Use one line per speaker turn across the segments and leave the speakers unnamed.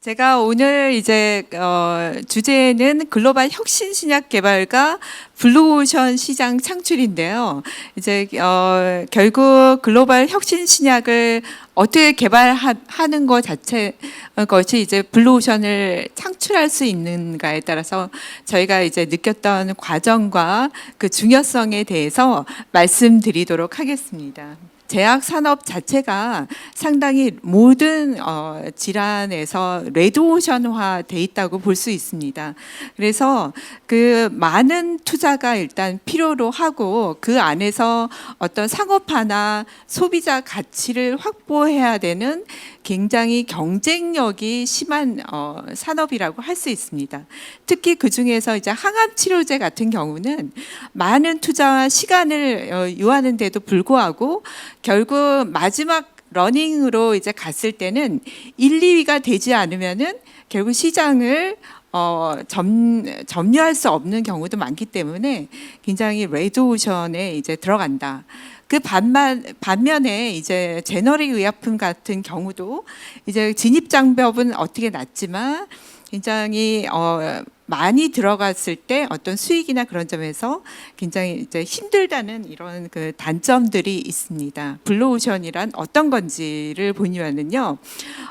제가 오늘 이제 어, 주제는 글로벌 혁신 신약 개발과 블루오션 시장 창출인데요. 이제 어, 결국 글로벌 혁신 신약을 어떻게 개발하는 것 자체 어, 것이 이제 블루오션을 창출할 수 있는가에 따라서 저희가 이제 느꼈던 과정과 그 중요성에 대해서 말씀드리도록 하겠습니다. 제약 산업 자체가 상당히 모든 어, 질환에서 레드오션화 돼 있다고 볼 수 있습니다. 그래서 그 많은 투자가 일단 필요로 하고 그 안에서 어떤 상업화나 소비자 가치를 확보해야 되는 굉장히 경쟁력이 심한 어, 산업이라고 할 수 있습니다. 특히 그 중에서 이제 항암 치료제 같은 경우는 많은 투자와 시간을 어, 요하는데도 불구하고 결국 마지막 러닝으로 이제 갔을 때는 1, 2위가 되지 않으면은 결국 시장을 어, 점, 점유할 수 없는 경우도 많기 때문에 굉장히 레드 오션에 이제 들어간다. 그 반만 반면에 이제 제너릭 의약품 같은 경우도 이제 진입 장벽은 어떻게 낮지만 굉장히 어 많이 들어갔을 때 어떤 수익이나 그런 점에서 굉장히 이제 힘들다는 이런 그 단점들이 있습니다. 블루오션이란 어떤 건지를 보면은요,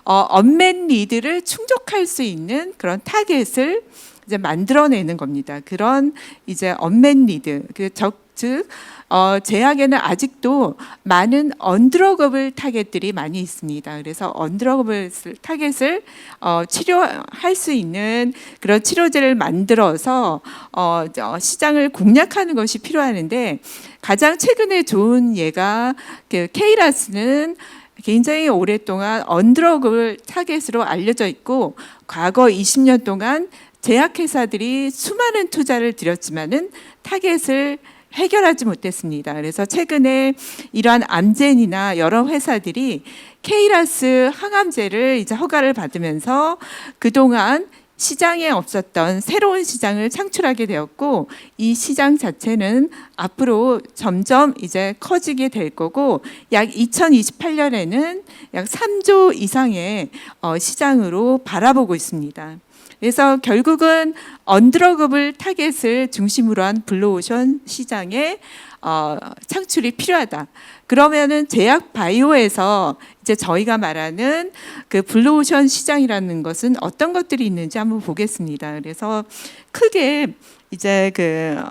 어, 언맨 리드를 충족할 수 있는 그런 타겟을 이제 만들어내는 겁니다. 그런 이제 언맨 리드, 그즉 어, 제약에는 아직도 많은 언드러거블 타겟들이 많이 있습니다. 그래서 언드러거블 타겟을 어, 치료할 수 있는 그런 치료제를 만들어서 어, 어, 시장을 공략하는 것이 필요하는데 가장 최근에 좋은 예가 그 케이라스는 굉장히 오랫동안 언드러그블 타겟으로 알려져 있고 과거 20년 동안 제약회사들이 수많은 투자를 들였지만은 타겟을 해결하지 못했습니다. 그래서 최근에 이러한 암젠이나 여러 회사들이 케이라스 항암제를 이제 허가를 받으면서 그동안 시장에 없었던 새로운 시장을 창출하게 되었고 이 시장 자체는 앞으로 점점 이제 커지게 될 거고 약 2028년에는 약 3조 이상의 어, 시장으로 바라보고 있습니다. 그래서 결국은 언드러그블 타겟을 중심으로 한 블루오션 시장의 어, 창출이 필요하다. 그러면은 제약 바이오에서 이제 저희가 말하는 그 블루오션 시장이라는 것은 어떤 것들이 있는지 한번 보겠습니다. 그래서 크게 이제 그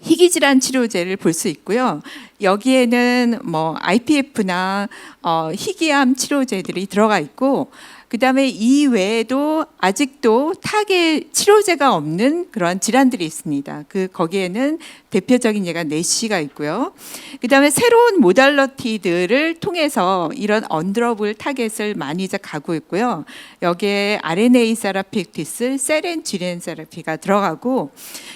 희귀 질환 치료제를 볼 수 있고요. 여기에는 뭐 IPF나 어, 희귀암 치료제들이 들어가 있고 그 다음에 이 외에도 아직도 타겟 치료제가 없는 그런 질환들이 있습니다. 그 거기에는 대표적인 예가 내시가 있고요. 그 다음에 새로운 모달러티들을 통해서 이런 언드러블 타겟을 많이 이제 가고 있고요. 여기에 RNA 세라피티스, 셀엔 지렌 세라피가 들어가고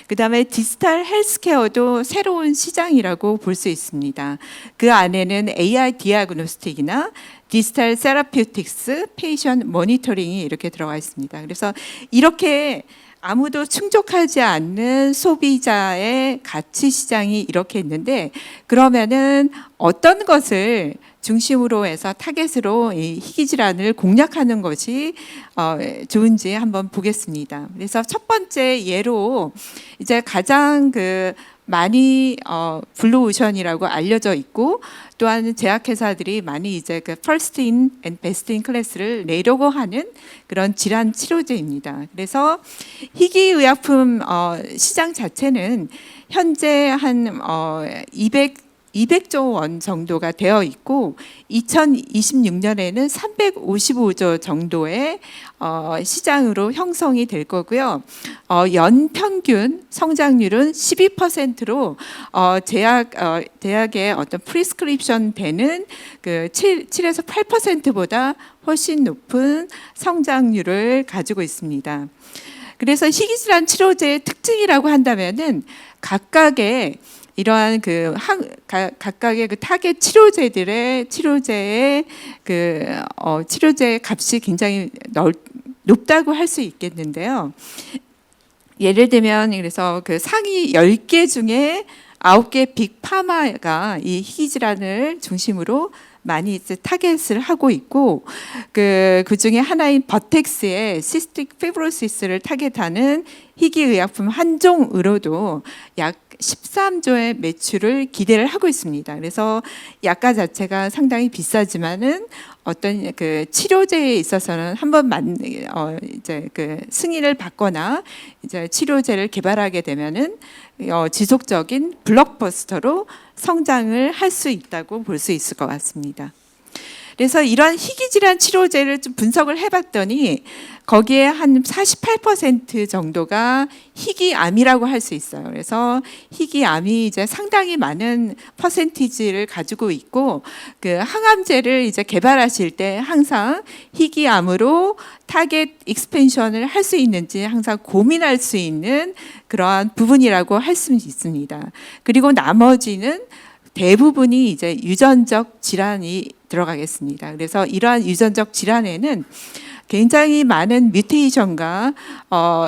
그 다음에 디지털 헬스케어도 새로운 시장이라고 볼 수 있습니다. 그 안에는 AI 디아그노스틱이나 디지털 세라피틱스, 페이션 모니터링이 이렇게 들어가 있습니다. 그래서 이렇게 아무도 충족하지 않는 소비자의 가치 시장이 이렇게 있는데 그러면은 어떤 것을 중심으로 해서 타겟으로 이 희귀 질환을 공략하는 것이 어, 좋은지 한번 보겠습니다. 그래서 첫 번째 예로 이제 가장 그 많이 어, 블루오션이라고 알려져 있고 또한 제약회사들이 많이 이제 그 퍼스트 인앤 베스트 인 클래스를 내려고 하는 그런 질환 치료제입니다. 그래서 희귀 의약품 어, 시장 자체는 현재 한 어, 200 200조 원 정도가 되어 있고 2026년에는 355조 정도의 어, 시장으로 형성이 될 거고요. 어, 연 평균 성장률은 12%로 어, 제약 어, 대학의 어떤 프리스크립션 되는 그 7, 7에서 8%보다 훨씬 높은 성장률을 가지고 있습니다. 그래서 희귀질환 치료제의 특징이라고 한다면은 각각의 이러한 그 한, 가, 각각의 그 타겟 치료제들의 치료제의 그 어, 치료제 값이 굉장히 넓, 높다고 할 수 있겠는데요. 예를 들면 그래서 그 상위 10개 중에 아홉 개 빅파마가 이 희귀 질환을 중심으로 많이 이제 타겟을 하고 있고 그 그 중에 하나인 버텍스의 시스틱 피브로시스를 타겟하는 희귀 의약품 한 종으로도 약 13조의 매출을 기대를 하고 있습니다. 그래서 약가 자체가 상당히 비싸지만은 어떤 그 치료제에 있어서는 한번 만 어, 이제 그 승인을 받거나 이제 치료제를 개발하게 되면은 어, 지속적인 블록버스터로 성장을 할 수 있다고 볼 수 있을 것 같습니다. 그래서 이러한 희귀 질환 치료제를 좀 분석을 해봤더니 거기에 한 48% 정도가 희귀암이라고 할 수 있어요. 그래서 희귀암이 이제 상당히 많은 퍼센티지를 가지고 있고 그 항암제를 이제 개발하실 때 항상 희귀암으로 타겟 익스펜션을 할 수 있는지 항상 고민할 수 있는 그러한 부분이라고 할 수 있습니다. 그리고 나머지는 대부분이 이제 유전적 질환이 들어가겠습니다. 그래서 이러한 유전적 질환에는 굉장히 많은 뮤테이션과 어,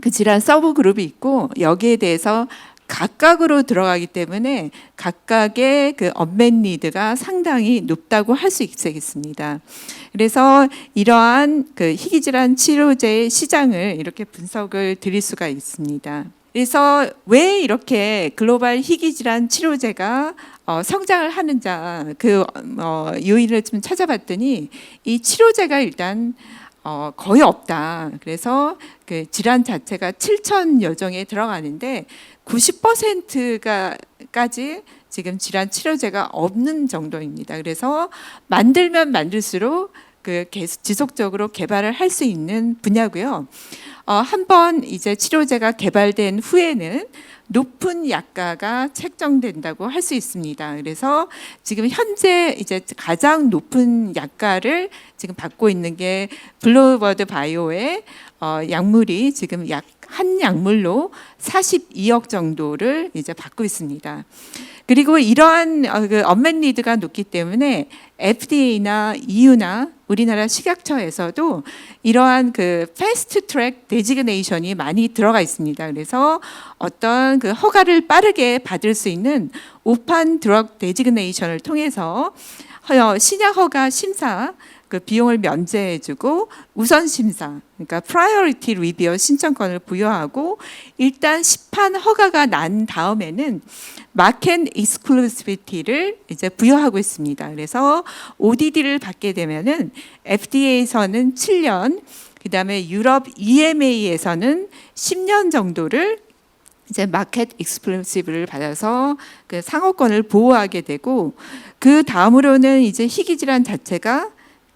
그 질환 서브 그룹이 있고 여기에 대해서 각각으로 들어가기 때문에 각각의 그 언맨 니드가 상당히 높다고 할 수 있겠습니다. 그래서 이러한 그 희귀 질환 치료제의 시장을 이렇게 분석을 드릴 수가 있습니다. 그래서 왜 이렇게 글로벌 희귀 질환 치료제가 어, 성장을 하는지 그 어, 요인을 좀 찾아봤더니 이 치료제가 일단 어, 거의 없다. 그래서 그 질환 자체가 7천여 종에 들어가는데 90%가까지 지금 질환 치료제가 없는 정도입니다. 그래서 만들면 만들수록 그 계속 지속적으로 개발을 할 수 있는 분야고요. 어, 한번 이제 치료제가 개발된 후에는 높은 약가가 책정된다고 할 수 있습니다. 그래서 지금 현재 이제 가장 높은 약가를 지금 받고 있는 게 블루버드 바이오의 어, 약물이 지금 약 한 약물로 42억 정도를 이제 받고 있습니다. 그리고 이러한 어, 그 언맨 니드가 높기 때문에 FDA나 EU나 우리나라 식약처에서도 이러한 그 패스트 트랙 데지그네이션이 많이 들어가 있습니다. 그래서 어떤 그 허가를 빠르게 받을 수 있는 오판 드럭 데지그네이션을 통해서 허- 신약 허가 심사 그 비용을 면제해주고 우선 심사, 그러니까 프라이어리티 리뷰어 신청권을 부여하고 일단 시판 허가가 난 다음에는 마켓 익스클루시비티를 이제 부여하고 있습니다. 그래서 ODD를 받게 되면은 FDA에서는 7년, 그다음에 유럽 EMA에서는 10년 정도를 이제 마켓 익스클루시브를 받아서 그 상호권을 보호하게 되고 그 다음으로는 이제 희귀 질환 자체가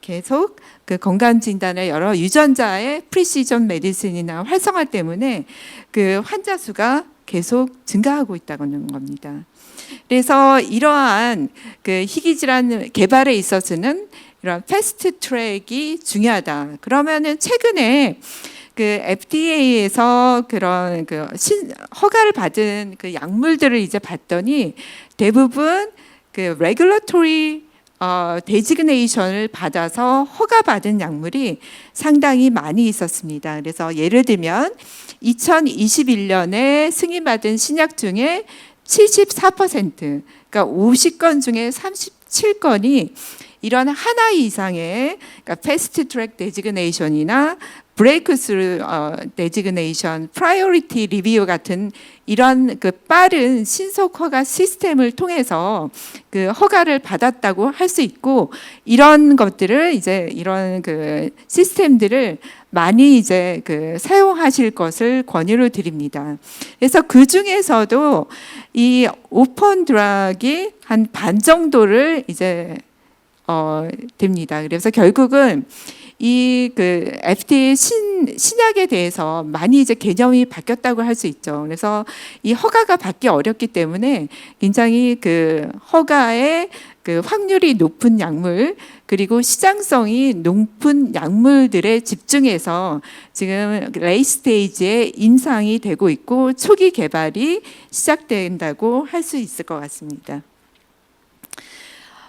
계속 그 건강 진단의 여러 유전자의 프리시전 메디슨이나 활성화 때문에 그 환자 수가 계속 증가하고 있다는 겁니다. 그래서 이러한 그 희귀 질환 개발에 있어서는 이런 패스트 트랙이 중요하다. 그러면은 최근에 그 FDA에서 그런 그 신, 허가를 받은 그 약물들을 이제 봤더니 대부분 그 레귤러토리 어, 데지그네이션을 받아서 허가받은 약물이 상당히 많이 있었습니다. 그래서 예를 들면 2021년에 승인받은 신약 중에 74%, 그러니까 50건 중에 37건이 이런 하나 이상의 그러니까 패스트 트랙 데지그네이션이나 브레이크스루 어, 데지그네이션, 프라이어리티 리뷰 같은 이런 그 빠른 신속 허가 시스템을 통해서 그 허가를 받았다고 할 수 있고 이런 것들을 이제 이런 그 시스템들을 많이 이제 그 사용하실 것을 권유를 드립니다. 그래서 그 중에서도 이 오픈 드락이 한 반 정도를 이제 어 됩니다. 그래서 결국은 이 그 FDA 신 신약에 대해서 많이 이제 개념이 바뀌었다고 할 수 있죠. 그래서 이 허가가 받기 어렵기 때문에 굉장히 그 허가의 그 확률이 높은 약물 그리고 시장성이 높은 약물들에 집중해서 지금 레이 스테이지에 인상이 되고 있고 초기 개발이 시작된다고 할 수 있을 것 같습니다.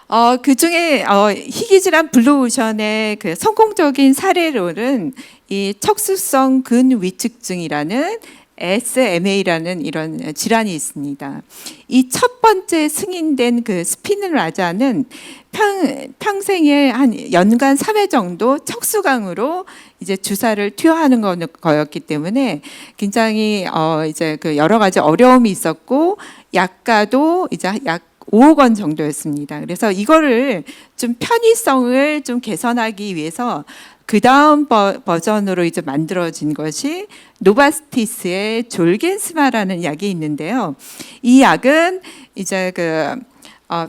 어, 그 중에 어, 희귀질환 블루오션의 그 성공적인 사례로는 이 척수성 근위축증이라는 SMA라는 이런 질환이 있습니다. 이 첫 번째 승인된 그 스피늘라자는 평, 평생에 한 연간 3회 정도 척수강으로 이제 주사를 투여하는 거- 거였기 때문에 굉장히 어 이제 그 여러 가지 어려움이 있었고 약가도 이제 약 5억 원 정도였습니다. 그래서 이거를 좀 편의성을 좀 개선하기 위해서 그 다음 버전으로 이제 만들어진 것이 노바스티스의 졸겐스마라는 약이 있는데요. 이 약은 이제 그 어,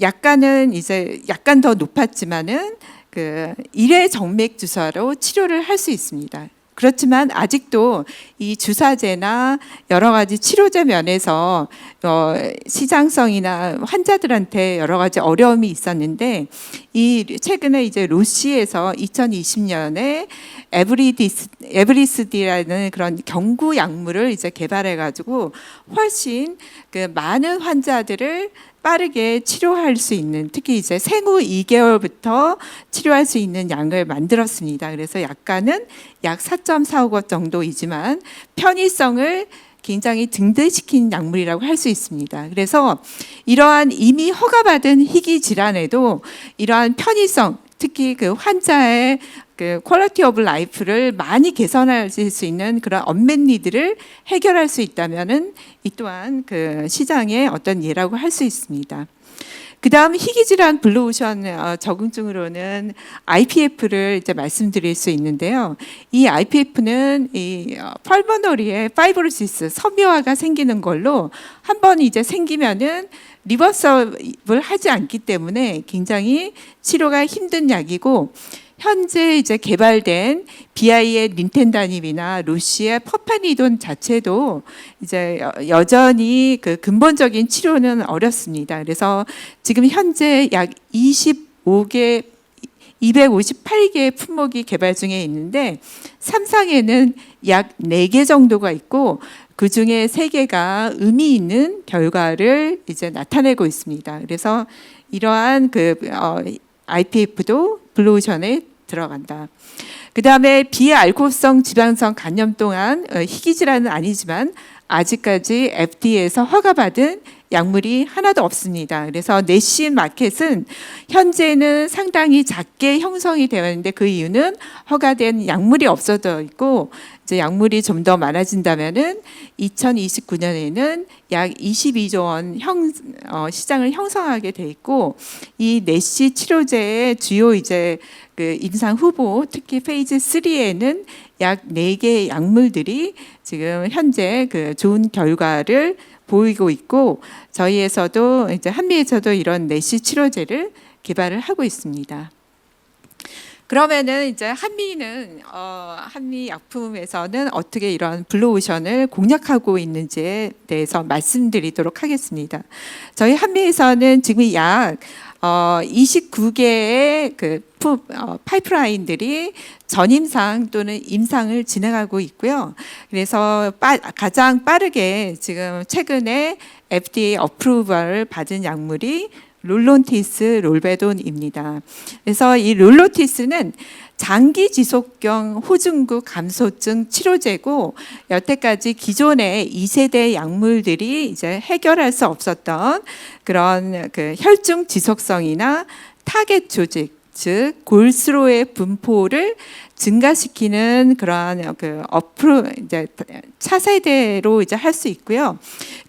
약간은 이제 약간 더 높았지만은 그 일회 정맥 주사로 치료를 할 수 있습니다. 그렇지만 아직도 이 주사제나 여러 가지 치료제 면에서 어, 시장성이나 환자들한테 여러 가지 어려움이 있었는데 이 최근에 이제 로시에서 2020년에 에브리디스 에브리스디라는 그런 경구 약물을 이제 개발해 가지고 훨씬 그 많은 환자들을 빠르게 치료할 수 있는 특히 이제 생후 2개월부터 치료할 수 있는 약을 만들었습니다. 그래서 약간은 약 4.45것 정도이지만 편의성을 굉장히 등대시킨 약물이라고 할 수 있습니다. 그래서 이러한 이미 허가받은 희귀 질환에도 이러한 편의성, 특히 그 환자의 그 퀄리티 오브 라이프를 많이 개선할 수 있는 그런 언맷 니드를 해결할 수 있다면은 이 또한 그 시장의 어떤 예라고 할 수 있습니다. 그다음 희귀 질환 블루오션 어, 적응증으로는 IPF를 이제 말씀드릴 수 있는데요. 이 IPF는 이 어, 펄버너리의 파이브로시스 섬유화가 생기는 걸로 한 번 이제 생기면은 리버서블 하지 않기 때문에 굉장히 치료가 힘든 약이고 현재 이제 개발된 비아이의 닌텐다닙이나 루시의 퍼파니돈 자체도 이제 여- 여전히 그 근본적인 치료는 어렵습니다. 그래서 지금 현재 약 25개 258개의 품목이 개발 중에 있는데 삼상에는 약 4개 정도가 있고 그 중에 3개가 의미 있는 결과를 이제 나타내고 있습니다. 그래서 이러한 그 어, IPF도 블루오션에 들어간다. 그 다음에 비알코올성 지방성 간염 동안 어, 희귀 질환은 아니지만 아직까지 FDA에서 허가받은 약물이 하나도 없습니다. 그래서 내신 마켓은 현재는 상당히 작게 형성이 되어 있는데 그 이유는 허가된 약물이 없어져 있고 이제 약물이 좀 더 많아진다면은 2029년에는 약 22조 원 형, 어, 시장을 형성하게 돼 있고 이 내시 치료제의 주요 이제 그 임상 후보 특히 페이즈 3에는 약 4개의 약물들이 지금 현재 그 좋은 결과를 보이고 있고 저희에서도 이제 한미에서도 이런 내시 치료제를 개발을 하고 있습니다. 그러면은 이제 한미는 어, 한미 약품에서는 어떻게 이런 블루오션을 공략하고 있는지에 대해서 말씀드리도록 하겠습니다. 저희 한미에서는 지금 약 어, 29개의 그 푸- 어, 파이프라인들이 전임상 또는 임상을 진행하고 있고요. 그래서 빠, 가장 빠르게 지금 최근에 FDA 어프로벌을 받은 약물이 롤론티스 롤베돈입니다. 그래서 이 롤로티스는 장기 지속경 호중구 감소증 치료제고 여태까지 기존의 2세대 약물들이 이제 해결할 수 없었던 그런 그 혈중 지속성이나 타겟 조직 즉 골스로의 분포를 증가시키는 그러한 그 어프로 이제 차세대로 이제 할 수 있고요.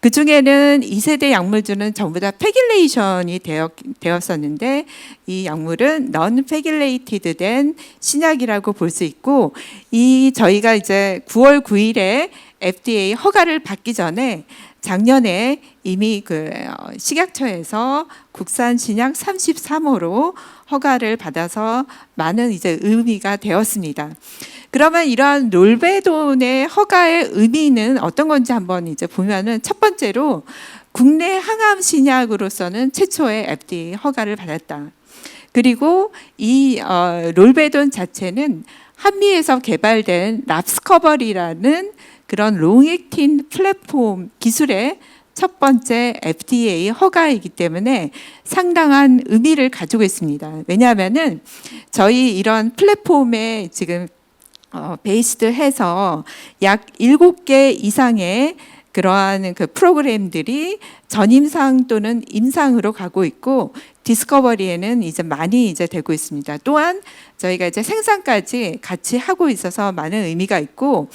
그 중에는 2세대 약물들은 전부 다 페길레이션이 되었, 되었었는데 이 약물은 넌 페길레이티드 된 신약이라고 볼 수 있고 이 저희가 이제 9월 9일에 FDA 허가를 받기 전에 작년에 이미 그 어, 식약처에서 국산 신약 33호로 허가를 받아서 많은 이제 의미가 되었습니다. 그러면 이러한 롤베돈의 허가의 의미는 어떤 건지 한번 이제 보면은 첫 번째로 국내 항암 신약으로서는 최초의 FDA 허가를 받았다. 그리고 이 어, 롤베돈 자체는 한미에서 개발된 랍스커버리라는 그런 롱액틴 플랫폼 기술의 첫 번째 FDA 허가이기 때문에 상당한 의미를 가지고 있습니다. 왜냐하면은 저희 이런 플랫폼에 지금 어, 베이스드 해서 약 7개 이상의 그러한 그 프로그램들이 전임상 또는 임상으로 가고 있고 디스커버리에는 이제 많이 이제 되고 있습니다. 또한 저희가 이제 생산까지 같이 하고 있어서 많은 의미가 있고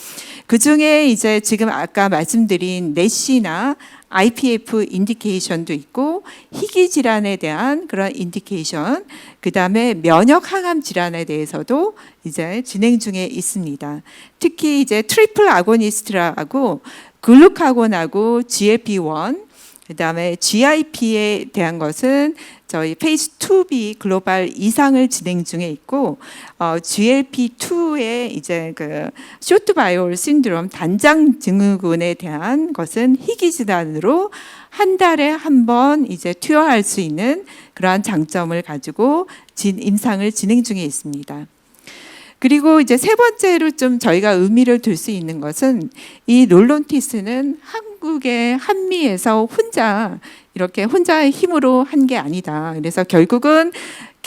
그 중에 이제 지금 아까 말씀드린 내시나 IPF 인디케이션도 있고 희귀 질환에 대한 그런 인디케이션, 그 다음에 면역 항암 질환에 대해서도 이제 진행 중에 있습니다. 특히 이제 트리플 아고니스트라고 글루카곤하고 GLP-1, 그 다음에 GIP에 대한 것은 저희 페이스 2B 글로벌 이상을 진행 중에 있고 어, GLP2의 이제 그 쇼트 바이올 신드롬 단장 증후군에 대한 것은 희귀 질환으로 한 달에 한 번 이제 투여할 수 있는 그러한 장점을 가지고 진, 임상을 진행 중에 있습니다. 그리고 이제 세 번째로 좀 저희가 의미를 둘 수 있는 것은 이 롤론티스는 한국의 한미에서 혼자 이렇게 혼자의 힘으로 한 게 아니다. 그래서 결국은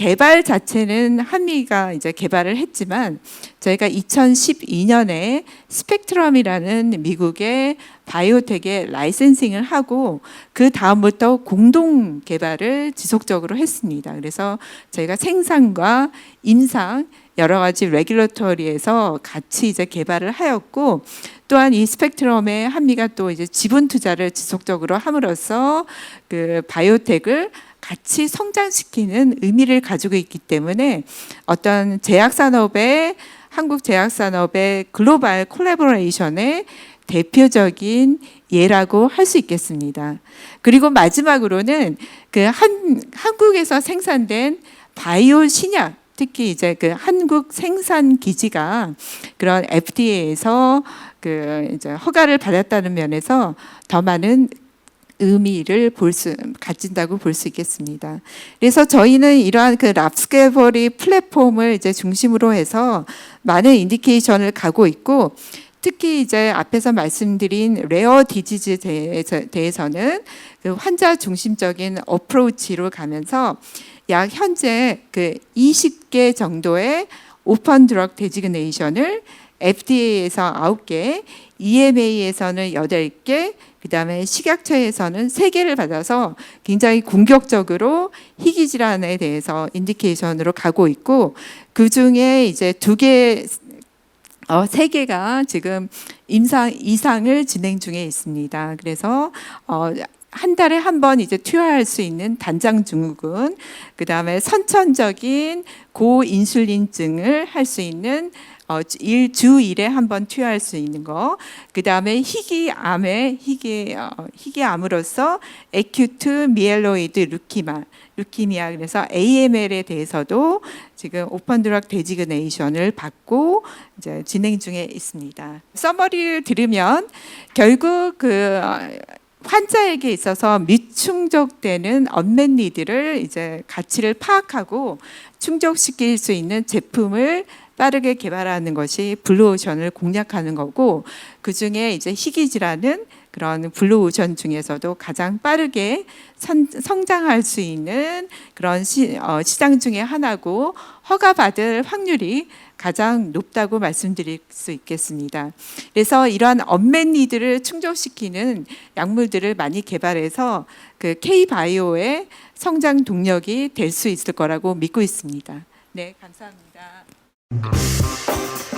개발 자체는 한미가 이제 개발을 했지만 저희가 2012년에 스펙트럼이라는 미국의 바이오텍에 라이센싱을 하고 그 다음부터 공동 개발을 지속적으로 했습니다. 그래서 저희가 생산과 임상 여러 가지 레귤러터리에서 같이 이제 개발을 하였고 또한 이 스펙트럼에 한미가 또 이제 지분 투자를 지속적으로 함으로써 그 바이오텍을 같이 성장시키는 의미를 가지고 있기 때문에 어떤 제약 산업의 한국 제약 산업의 글로벌 콜라보레이션의 대표적인 예라고 할 수 있겠습니다. 그리고 마지막으로는 그 한 한국에서 생산된 바이오 신약 특히 이제 그 한국 생산 기지가 그런 FDA에서 그 이제 허가를 받았다는 면에서 더 많은 의미를 볼 수 가진다고 볼 수 있겠습니다. 그래서 저희는 이러한 그 랍스케버리 플랫폼을 이제 중심으로 해서 많은 인디케이션을 가고 있고 특히 이제 앞에서 말씀드린 레어 디지즈 대해서, 대해서 는 그 환자 중심적인 어프로치로 가면서 약 현재 그 20개 정도의 오픈 드럭 데지그네이션을 FDA에서 9개, EMA에서는 8개, 그다음에 식약처에서는 3개를 받아서 굉장히 공격적으로 희귀 질환에 대해서 인디케이션으로 가고 있고 그 중에 이제 두 개, 어, 세 개가 지금 임상 이상을 진행 중에 있습니다. 그래서 어, 한 달에 한 번 이제 투여할 수 있는 단장 증후군, 그 다음에 선천적인 고인슐린증을 할 수 있는 어, 일, 주 1에 한 번 투여할 수 있는 거. 그 다음에 희귀암의 희귀, 어, 희귀암으로서 에큐트 미엘로이드 루키마, 루키미아 그래서 AML에 대해서도 지금 오픈 드럭 데지그네이션을 받고 이제 진행 중에 있습니다. 서머리를 들으면 결국 그 어, 환자에게 있어서 미충족되는 언맨 니드를 이제 가치를 파악하고 충족시킬 수 있는 제품을 빠르게 개발하는 것이 블루오션을 공략하는 거고 그 중에 이제 희귀 질환은 그런 블루오션 중에서도 가장 빠르게 선, 성장할 수 있는 그런 시, 어, 시장 중에 하나고 허가받을 확률이 가장 높다고 말씀드릴 수 있겠습니다. 그래서 이러한 언맨 니드를 충족시키는 약물들을 많이 개발해서 그 K 바이오의 성장 동력이 될 수 있을 거라고 믿고 있습니다. 네, 감사합니다. あっ!